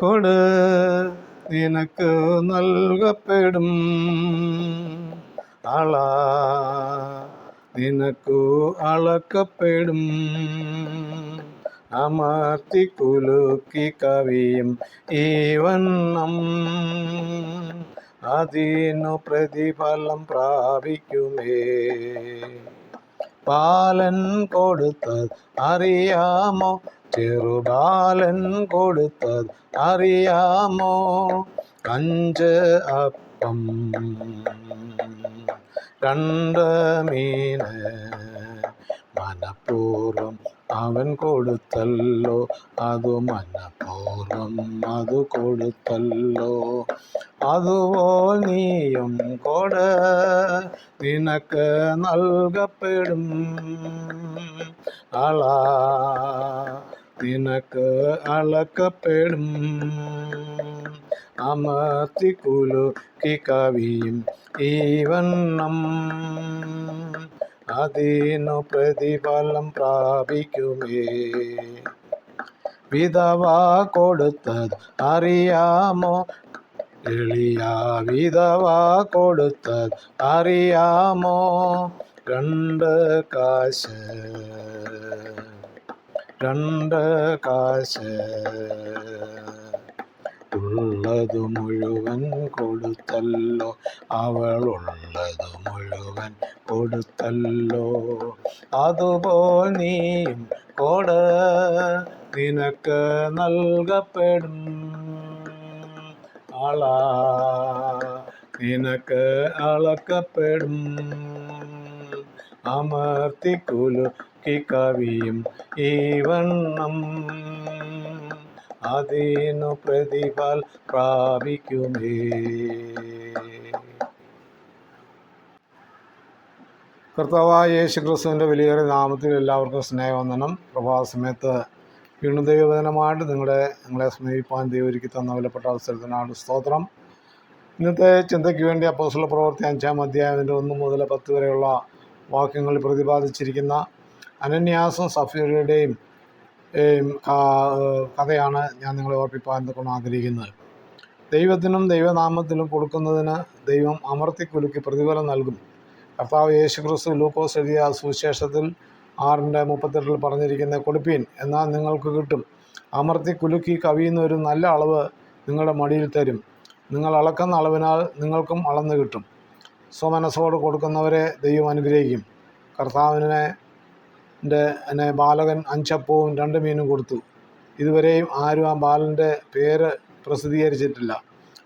കൊട് നിനക്ക് നൽകപ്പെടും. അള നിനക്കു അളക്കപ്പെടും. അമർത്തി കുലുക്കി കവിയും ഈ വണ്ണം. അതിനു പ്രതിഫലം പ്രാപിക്കുമേ. പാലൻ കൊടുത്തത് അറിയാമോ? ചെറുബാലൻ കൊടുത്തത് അറിയാമോ? അഞ്ച് അപ്പം കണ്ട മീന് മനഃപൂർവം അവൻ കൊടുത്തല്ലോ. അതു മനഃപൂർവം അത് കൊടുത്തല്ലോ. അതുപോൽ നീയും കൊട നിനക്ക് നൽകപ്പെടും. അള നിനക്ക് അളക്കപ്പെടും അമർത്തി കുലുക്കി കവിയും ഈ വണ്ണം അതിനു പ്രതിഫലം പ്രാപിക്കുമേ വിധവ കൊടുത്തത് അറിയാമോ എളിയ വിധവ കൊടുത്തത് അറിയാമോ രണ്ട് കാശ് രണ്ട് കാശ് ഉള്ളതു മുഴുവൻ കൊടുത്തല്ലോ. അവളുള്ളത് മുഴുവൻ കൊടുത്തല്ലോ. അതുപോൽ നീയും കൊട നിനക്ക് നൽകപ്പെടും അള നിനക്ക് അളക്കപ്പെടും. അമർത്തി കുലുക്കി കവിയും ഈ വണ്ണം. അതേനു പ്രതിഫൽ പ്രാപിക്കുമേ. കർത്താവായ യേശു ക്രിസ്തുവിന്റെ വലിയൊരു നാമത്തിൽ എല്ലാവർക്കും സ്നേഹവന്ദനം. പ്രഭാത സമയത്ത് വീണ്ടും ദൈവവചനമായിട്ട് നിങ്ങളുടെ നിങ്ങളെ സ്നേഹിപ്പാൻ ദൈവം ഒരുക്കി തന്ന വിലപ്പെട്ട അവസരത്തിനാണ് സ്തോത്രം. ഇന്നത്തെ ചിന്തയ്ക്ക് വേണ്ടി അപ്പോസുള്ള പ്രവർത്തി അഞ്ചാം അധ്യായത്തിന്റെ ഒന്ന് മുതൽ പത്ത് വരെയുള്ള വാക്യങ്ങളിൽ പ്രതിപാദിച്ചിരിക്കുന്ന അനന്യാസും സഫീറുടെയും ഏം, കഥയാണ് ഞാൻ നിങ്ങളെ ഓർപ്പിപ്പാൻ കൊണ്ട് ആഗ്രഹിക്കുന്നത്. ദൈവത്തിനും ദൈവനാമത്തിലും കൊടുക്കുന്നതിന് ദൈവം അമർത്തി കുലുക്കി പ്രതിഫലം നൽകും. കർത്താവ് യേശു ക്രിസ്തു ലൂക്കോസ് എഴുതിയ സുവിശേഷത്തിൽ ആറിന്റെ മുപ്പത്തെട്ടിൽ പറഞ്ഞിരിക്കുന്ന കൊടുപ്പീൻ എന്നാൽ നിങ്ങൾക്ക് കിട്ടും. അമർത്തി കുലുക്കി കവിയുന്ന ഒരു നല്ല അളവ് നിങ്ങളുടെ മടിയിൽ തരും. നിങ്ങൾ അളക്കുന്ന അളവിനാൽ നിങ്ങൾക്കും അളന്ന് കിട്ടും. സ്വമനസ്സോട് കൊടുക്കുന്നവരെ ദൈവം അനുഗ്രഹിക്കും. കർത്താവിനെ ന്റെ എന്നെ ബാലകൻ അഞ്ചപ്പവും രണ്ട് മീനും കൊടുത്തു. ഇതുവരെയും ആരും ആ ബാലന്റെ പേര് പ്രസിദ്ധീകരിച്ചിട്ടില്ല.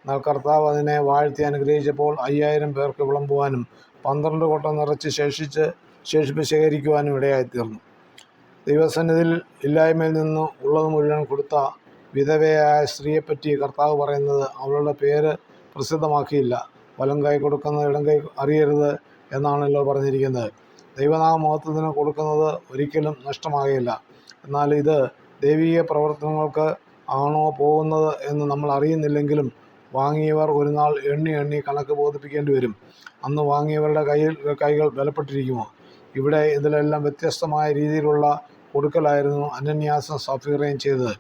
എന്നാൽ കർത്താവ് അതിനെ വാഴ്ത്തി അനുഗ്രഹിച്ചപ്പോൾ അയ്യായിരം പേർക്ക് വിളമ്പുവാനും പന്ത്രണ്ട് കൊട്ടം നിറച്ച് ശേഷിച്ച് ശേഷിപ്പ് ശേഖരിക്കുവാനും ഇടയായിത്തീർന്നു. ദൈവസന്നിധിയിൽ ഇല്ലായ്മയിൽ നിന്ന് ഉള്ളത് മുഴുവൻ കൊടുത്ത വിധവയായ സ്ത്രീയെപ്പറ്റി കർത്താവ് പറയുന്നത് അവളുടെ പേര് പ്രസിദ്ധമാക്കിയില്ല. വലം കൈ കൊടുക്കുന്നത് ഇടം കൈ അറിയരുത് എന്നാണല്ലോ പറഞ്ഞിരിക്കുന്നത്. ദൈവനാമ മഹത്വത്തിന് കൊടുക്കുന്നത് ഒരിക്കലും നഷ്ടമാകില്ല എന്നാൽ ഇത് ദൈവീയ പ്രവർത്തനങ്ങൾക്ക് ആണോ പോകുന്നത് എന്ന് നമ്മൾ അറിയുന്നില്ലെങ്കിലും വാങ്ങിയവർ ഒരു നാൾ എണ്ണി എണ്ണി കണക്ക് ബോധിപ്പിക്കേണ്ടി വരും. അന്ന് വാങ്ങിയവരുടെ കയ്യിൽ കൈകൾ ബലപ്പെട്ടിരിക്കുമോ? ഇവിടെ ഇതിലെല്ലാം വ്യത്യസ്തമായ രീതിയിലുള്ള കൊടുക്കലായിരുന്നു അനന്യാസം സഫീറയും ചെയ്തത്.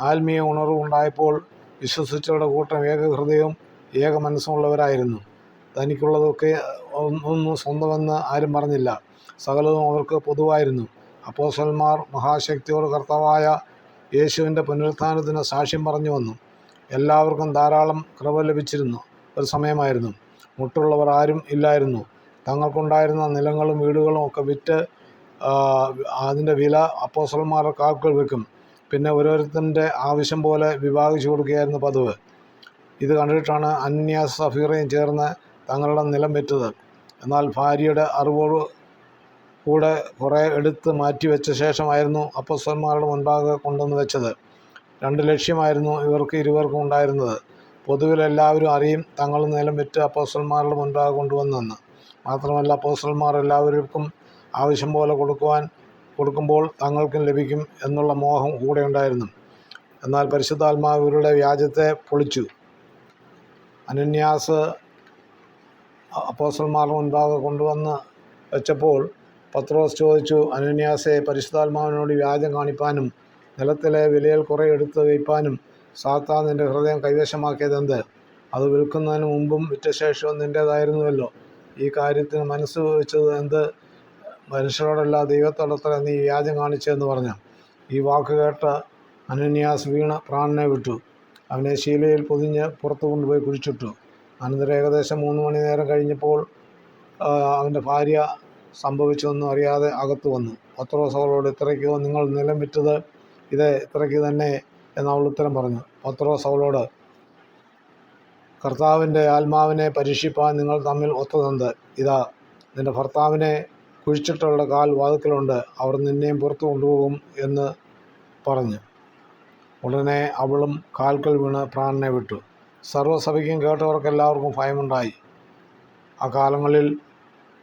ആത്മീയ ഉണർവുണ്ടായപ്പോൾ വിശ്വസിച്ചവരുടെ കൂട്ടം ഏക ഹൃദയവും ഏക മനസ്സുമുള്ളവരായിരുന്നു തനിക്കുള്ളതൊക്കെ ഒന്നും സ്വന്തമെന്ന് ആരും പറഞ്ഞില്ല. സകലവും അവർക്ക് പൊതുവായിരുന്നു. അപ്പോസന്മാർ മഹാശക്തിയോട് കർത്താവായ യേശുവിന്റെ പുനരുത്ഥാനത്തിന് സാക്ഷ്യം പറഞ്ഞു വന്നു. എല്ലാവർക്കും ധാരാളം കൃപ ലഭിച്ചിരുന്നു. ഒരു സമയമായിരുന്നു. മുട്ടുള്ളവർ ആരും ഇല്ലായിരുന്നു. തങ്ങൾക്കുണ്ടായിരുന്ന നിലങ്ങളും വീടുകളും ഒക്കെ വിറ്റ് അതിന്റെ വില അപ്പോസന്മാരുടെ കാക്കൾ വെക്കും. പിന്നെ ഓരോരുത്തന്റെ ആവശ്യം പോലെ വിഭാഗിച്ചു കൊടുക്കുകയായിരുന്നു പതിവ്. ഇത് കണ്ടിട്ടാണ് അന്യ സഫീറയും ചേർന്ന് തങ്ങളുടെ നിലം വിറ്റത്. എന്നാൽ ഭാര്യയുടെ അറിവോട് കൂടെ കുറേ എടുത്ത് മാറ്റിവെച്ച ശേഷമായിരുന്നു അപ്പസ്വന്മാരുടെ മുൻപാകെ കൊണ്ടുവന്ന് വെച്ചത്. രണ്ട് ലക്ഷ്യമായിരുന്നു ഇവർക്ക് ഇരുവർക്കും ഉണ്ടായിരുന്നത്. പൊതുവിൽ എല്ലാവരും അറിയും തങ്ങൾ നിലം വിറ്റ് അപ്പോസ്റ്റന്മാരുടെ മുൻപാകെ കൊണ്ടുവന്നെന്ന്. മാത്രമല്ല അപ്പോസ്റ്റന്മാർ എല്ലാവർക്കും ആവശ്യം പോലെ കൊടുക്കുവാൻ കൊടുക്കുമ്പോൾ തങ്ങൾക്കും ലഭിക്കും എന്നുള്ള മോഹം കൂടെ ഉണ്ടായിരുന്നു. എന്നാൽ പരിശുദ്ധാത്മാവ് ഇവരുടെ വ്യാജത്തെ പൊളിച്ചു. അനന്യാസ് അപ്പോസ്റ്റന്മാരുടെ മുൻപാകെ കൊണ്ടുവന്ന് വെച്ചപ്പോൾ പത്രോസ് ചോദിച്ചു അനന്യാസെ പരിശുദ്ധാത്മാവിനോട് വ്യാജം കാണിപ്പാനും നിലത്തിലെ വിലയിൽ കുറേ എടുത്ത് വയ്പ്പാനും സാത്താൻ നിന്റെ ഹൃദയം കൈവശമാക്കിയത് എന്ത് അത് വിൽക്കുന്നതിന് മുമ്പും വിറ്റ ശേഷവും നിന്റേതായിരുന്നുവല്ലോ ഈ കാര്യത്തിന് മനസ്സ് വെച്ചത് എന്ത്? മനുഷ്യരോടല്ല ദൈവത്തോടത്ര നീ വ്യാജം കാണിച്ചതെന്ന് പറഞ്ഞു. ഈ വാക്ക് കേട്ട് അനന്യാസ് വീണ പ്രാണനെ വിട്ടു. അവനെ ശീലയിൽ പൊതിഞ്ഞ് പുറത്തു കൊണ്ടുപോയി കുഴിച്ചിട്ടു. അനന്തരം ഏകദേശം മൂന്ന് മണി നേരം കഴിഞ്ഞപ്പോൾ അവന്റെ ഭാര്യ സംഭവിച്ചതൊന്നും അറിയാതെ അകത്ത് വന്നു. പത്രോസ് അവളോട് ഇത്രയ്ക്കോ നിങ്ങൾ നിലം വിറ്റത്? ഇത് ഇത്രയ്ക്ക് തന്നെ എന്ന് അവൾ ഉത്തരം പറഞ്ഞു. പത്രോസ് അവളോട് കർത്താവിന്റെ ആത്മാവിനെ പരീക്ഷിപ്പാൻ നിങ്ങൾ തമ്മിൽ ഒത്തതുണ്ട്. ഇതാ നിന്റെ ഭർത്താവിനെ കുഴിച്ചിട്ടുള്ള കാൽ വാതിക്കലുണ്ട് അവർ നിന്നെയും പുറത്തു കൊണ്ടുപോകും എന്ന് പറഞ്ഞു. ഉടനെ അവളും കാൽക്കൽ വീണ് പ്രാണനെ വിട്ടു. സർവസഭയ്ക്കും കേട്ടവർക്കെല്ലാവർക്കും ഭയമുണ്ടായി. ആ കാലങ്ങളിൽ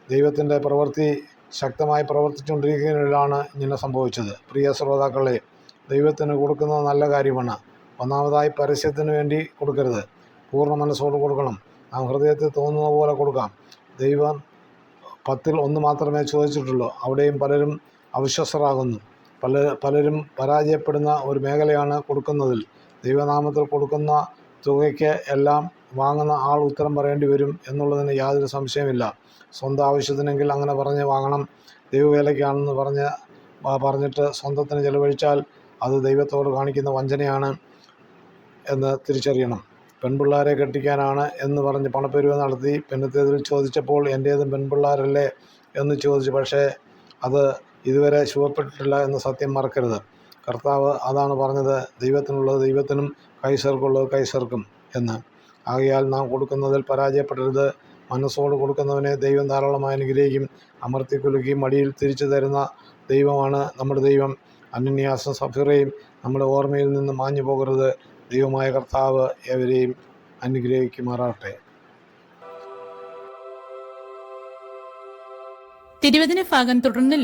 ദൈവത്തിന്റെ പ്രവൃത്തി ശക്തമായി പ്രവർത്തിച്ചുകൊണ്ടിരിക്കുന്നതിലാണ് ഇങ്ങനെ സംഭവിച്ചത്. പ്രിയ ശ്രോതാക്കളെ ദൈവത്തിന് കൊടുക്കുന്നത് നല്ല കാര്യമാണ്. ഒന്നാമതായി പരസ്യത്തിന് വേണ്ടി കൊടുക്കരുത്. പൂർണ മനസ്സോട് കൊടുക്കണം. നാം ഹൃദയത്തിൽ തോന്നുന്ന പോലെ കൊടുക്കാം. ദൈവം പത്തിൽ ഒന്ന് മാത്രമേ ചോദിച്ചിട്ടുള്ളൂ. അവിടെയും പലരും അവിശ്വസ്തരാകുന്നു. പല പലരും പരാജയപ്പെടുന്ന ഒരു മേഖലയാണ് കൊടുക്കുന്നതിൽ. ദൈവനാമത്തിൽ കൊടുക്കുന്ന തുകയ്ക്ക് എല്ലാം വാങ്ങുന്ന ആൾ ഉത്തരം പറയേണ്ടി വരും എന്നുള്ളതിന് യാതൊരു സംശയമില്ല സ്വന്തം ആവശ്യത്തിനെങ്കിൽ അങ്ങനെ പറഞ്ഞ് വാങ്ങണം. ദൈവവേലയ്ക്കാണെന്ന് പറഞ്ഞ് പറഞ്ഞിട്ട് സ്വന്തത്തിന് ചിലവഴിച്ചാൽ അത് ദൈവത്തോട് കാണിക്കുന്ന വഞ്ചനയാണ് എന്ന് തിരിച്ചറിയണം. പെൺപിള്ളാരെ കെട്ടിക്കാനാണ് എന്ന് പറഞ്ഞ് പണപ്പെരുവ് നടത്തി പെണ്ണത്തേതിൽ ചോദിച്ചപ്പോൾ എന്റേതും പെൺപിള്ളാരല്ലേ എന്ന് ചോദിച്ചു. പക്ഷേ അത് ഇതുവരെ ശുഭപ്പെട്ടിട്ടില്ല എന്ന് സത്യം മറക്കരുത്. കർത്താവ് അതാണ് പറഞ്ഞത് ദൈവത്തിനുള്ളത് ദൈവത്തിനും കൈസർക്കുള്ളത് കൈസർക്കും എന്ന്. ആകയാൽ നാം കൊടുക്കുന്നതിൽ പരാജയപ്പെടരുത്. മനസ്സോട് കൊടുക്കുന്നവനെ ദൈവം ധാരാളമായി അനുഗ്രഹിക്കും. അമർത്തി മടിയിൽ തിരിച്ചു തരുന്ന ദൈവമാണ് നമ്മുടെ ദൈവം. അനന്യാസം സഫിറയും നമ്മുടെ ഓർമ്മയിൽ നിന്ന് മാഞ്ഞു പോകരുത്. ദൈവമായ കർത്താവ് എവരെയും അനുഗ്രഹിക്കുമാറാട്ടെ തിരുവതിന് ഭാഗം തുടർന്ന്